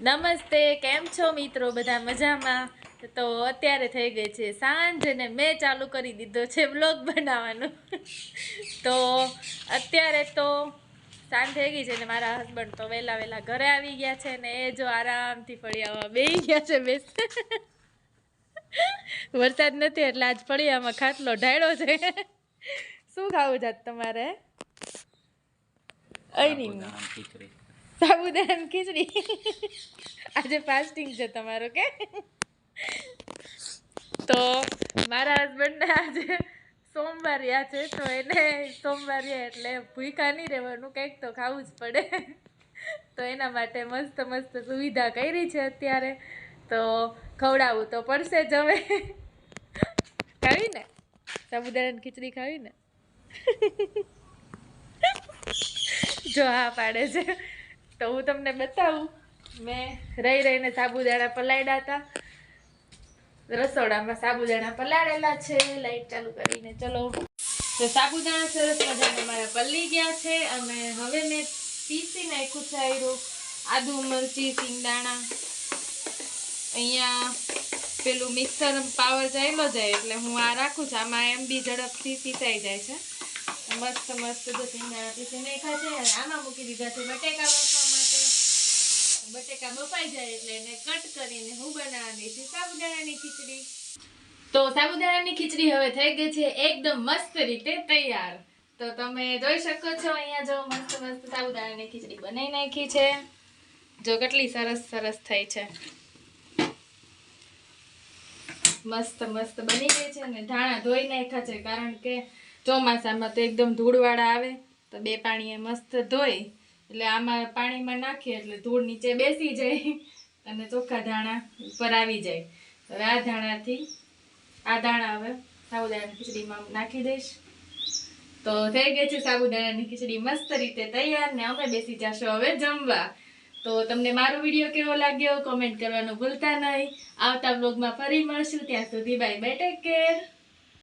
નમસ્તે કેમ છો મિત્રો? બધા મજામાં? તો અત્યારે થઈ ગઈ છે સાંજ અને મેં ચાલુ કરી દીધો છે બ્લોગ બનાવવાનું. તો અત્યારે તો સાંજ થઈ ગઈ છે ને મારા હસબન્ડ તો વહેલા વહેલા ઘરે આવી ગયા છે ને એ જો આરામથી ફળિયામાં બેસી ગયા છે બેસ. વરસાદ નથી એટલે આજ ફળિયામાં ખાટલો ઢાળ્યો છે. શું ખાવું જાત તમારે? અહીં નહીં. ખીચડી સાબુદાણાની ખીચડી. આજે ફાસ્ટિંગ છે તમારો, કે? તો મારા હસબન્ડને આજે સોમવાર યા છે, તો એને સોમવારિયા એટલે ભૂખા નહીં રહેવાનું, કંઈક તો ખાવું જ પડે. તો એના માટે મસ્ત મસ્ત સુવિધા કરી છે અત્યારે. તો ખવડાવવું તો પડશે જ હવે. ખાવી ને? સાબુદાણાની ખીચડી ખાવી ને? જો હા પાડે છે. તો હું તમને બતાવું. મેં રહી રહીને સાબુદાણા પલાળ્યા હતા. રસોડામાં સાબુદાણા પલાળેલા છે. લાઈટ ચાલુ કરીને ચલો. તો સાબુદાણા સરસ મજાના મારા પલ્લી ગયા છે. અને હવે મેં પીસી નાખ્યું છે આયરું. આદુ, મરચી, સિંગદાણા. અહીંયા પેલું મિક્સર પાવર ચાલ્યો જાય એટલે હું આ રાખું છું. આમાં એમ બી ઝડપથી પીસાઈ જાય છે. મસ્ત મસ્ત તો સિંગદાણા પીસી નાખ્યા છે. આમાં મૂકી દીધા છે બટેકા બટેકા બફાઈ જાય એટલે એને કટ કરીને હું બનાવવાની છું સાબુદાણાની ખીચડી. તો સાબુદાણાની ખીચડી હવે થઈ ગઈ છે એકદમ મસ્ત રીતે તૈયાર. તો તમે જોઈ શકો છો અહીંયા જો મસ્ત મસ્ત સાબુદાણાની ખીચડી બનાવી નાખી છે. જો કેટલી સરસ સરસ થઈ છે. મસ્ત મસ્ત બની ગઈ છે ને ધાણા ધોઈ નાખ્યા છે કારણ કે ચોમાસામાં તો એકદમ ધૂળવાળા આવે. તો બે પાણીએ મસ્ત ધોઈ એટલે આમાં પાણીમાં નાખીએ એટલે ધૂળ નીચે બેસી જાય અને ચોખ્ખા ધાણા ઉપર આવી જાય. હવે આ ધાણાથી, આ ધાણા હવે સાબુદાણાની ખીચડીમાં નાખી દઈશ. તો થઈ ગઈ છે સાબુદાણાની ખીચડી મસ્ત રીતે તૈયાર ને અમે બેસી જશું હવે જમવા. તો તમને મારો વીડિયો કેવો લાગ્યો? કોમેન્ટ કરવાનું ભૂલતા નહીં. આવતા બ્લોગમાં ફરી મળશું. ત્યાં સુધી બાય બાય ટેક કેર